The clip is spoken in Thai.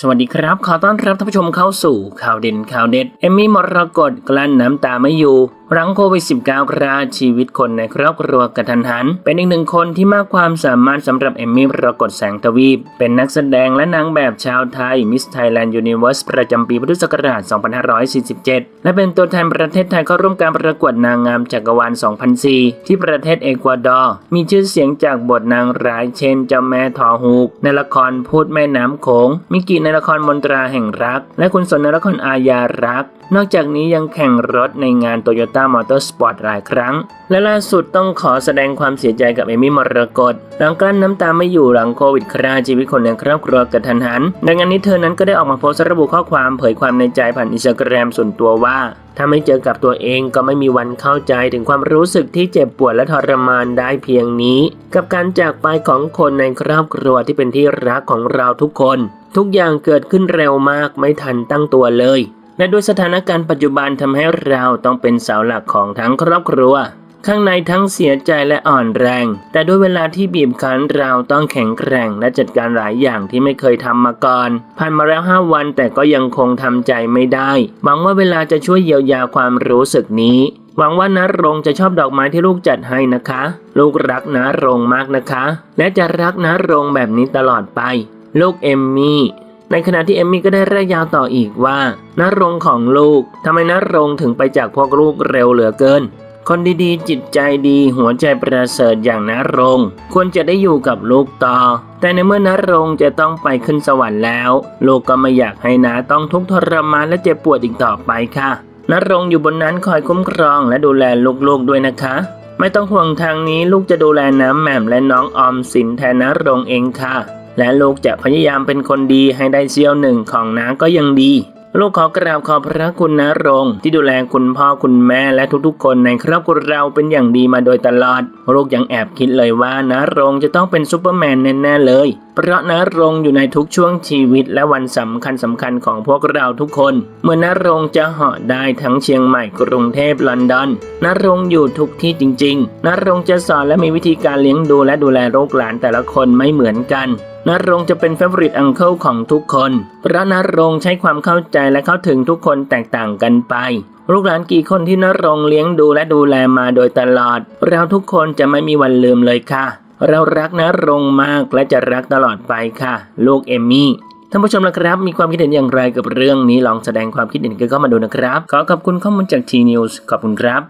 สวัสดีครับ ขอต้อนรับท่านผู้ชมเข้าสู่ข่าวเด่นข่าวเด็ด เอมมี่มรกตกลั้นน้ำตาไม่อยู่หลังโควิด -19 ราชีวิตคนในครอบครัวกระทันหัน เป็นอีกหนึ่งคนที่มากความสามารถสำหรับเอมมี่มรกตแสงทวีป เป็นนักแสดงและนางแบบชาวไทยมิสไทยแลนด์ยูนิเวอร์สประจำปีพุทธศักราช 2547 และเป็นตัวแทนประเทศไทยเข้าร่วมการประกวดนางงามจักรวาล 2004 ที่ประเทศเอกวาดอร์ มีชื่อเสียงจากบทนางร้ายเช่นเจ้าแม่ทอฮูกในละครพูดแม่น้ำโขงมิกิในละครมนตราแห่งรัก และคุณสนในละครอาญารัก นอกจากนี้ยังแข่งรถในงานโตโยต้ามอเตอร์สปอร์ตหลายครั้ง และล่าสุดต้องขอแสดงความเสียใจกับเอมี่มรกตหลังกลั้นน้ำตาไม่อยู่หลังโควิดคราชีวิตคนในครอบครัวกระทันหัน ดังนั้นนี้เธอนั้นก็ได้ออกมาโพสต์ระบุข้อความเผยความในใจผ่านอินสตาแกรมส่วนตัวว่า ถ้าไม่เจอกับตัวเองก็ไม่มีวันเข้าใจถึงความรู้สึกที่เจ็บปวดและทรมานได้เพียงนี้ กับการจากไปของคนในครอบครัวที่เป็นที่รักของเราทุกคน ทุกอย่างเกิดขึ้นเร็วมากไม่ทันตั้งตัวเลย และด้วยสถานการณ์ปัจจุบันทำให้เราต้องเป็นเสาหลักของทั้งครอบครัว ข้างในทั้งเสียใจและอ่อนแรง แต่ด้วยเวลาที่บีบคั้นเราต้องแข็งแกร่งและจัดการหลายอย่างที่ไม่เคยทำมาก่อน ผ่านมาแล้ว 5 วันแต่ก็ยังคงทำใจไม่ได้ หวังว่าเวลาจะช่วยเยียวยาความรู้สึกนี้หวังว่านารงจะชอบดอกไม้ที่ลูกจัดให้นะคะ ลูกรักนารงมากนะคะ และจะรักนารงแบบนี้ตลอดไป ลูกเอมมี่ในขณะที่เอมมี่ก็ได้ระยาวต่ออีกว่านารงของลูกทำไมนารงถึงไปจากพวกลูกเร็วเหลือเกิน คนดีๆ จิตใจดีหัวใจประเสริฐอย่างนรง ควรจะได้อยู่กับลูกต่อ แต่ในเมื่อนรงจะต้องไปขึ้นสวรรค์แล้ว ลูกก็ไม่อยากให้นาต้องทุกข์ทรมานและเจ็บปวดอีกต่อไปค่ะนรงอยู่บนนั้นคอยคุ้มครองและดูแลลูกๆด้วยนะคะ ไม่ต้องห่วงทางนี้ลูกจะดูแลน้ำแหม่มและน้องออมสินแทนนรงเองค่ะ และลูกจะพยายามเป็นคนดีให้ได้เซี่ยวหนึ่งของน้าก็ยังดี ลูกขอกราบขอบพระคุณนะรง ที่ดูแลคุณพ่อคุณแม่และทุกๆ คนในครอบครัวเราเป็นอย่างดีมาโดยตลอด ลูกยังแอบคิดเลยว่านะรงจะต้องเป็นซูเปอร์แมนแน่ๆเลย เพราะนะรงอยู่ในทุกช่วงชีวิตและวันสำคัญสำคัญของพวกเราทุกคน เมื่อนะรงจะเหาะได้ทั้งเชียงใหม่กรุงเทพลอนดอนนะรงอยู่ทุกที่จริงๆนะรงจะสอนและมีวิธีการเลี้ยงดูและดูแลลูกหลานแต่ละคนไม่เหมือนกัน นรงจะเป็น favorite uncle ของทุกคนเพราะนรงใช้ความเข้าใจและเข้าถึงทุกคนแตกต่างกันไป ลูกหลานกี่คนที่นรงเลี้ยงดูและดูแลมาโดยตลอด เราทุกคนจะไม่มีวันลืมเลยค่ะ เรารักนรงมากและจะรักตลอดไปค่ะ ลูกเอมมี่ท่านผู้ชมนะครับ มีความคิดเห็นอย่างไรกับเรื่องนี้ลองแสดงความคิดเห็นกันเข้ามาดูนะครับ ขอขอบคุณข้อมูลจาก T News ขอบคุณครับ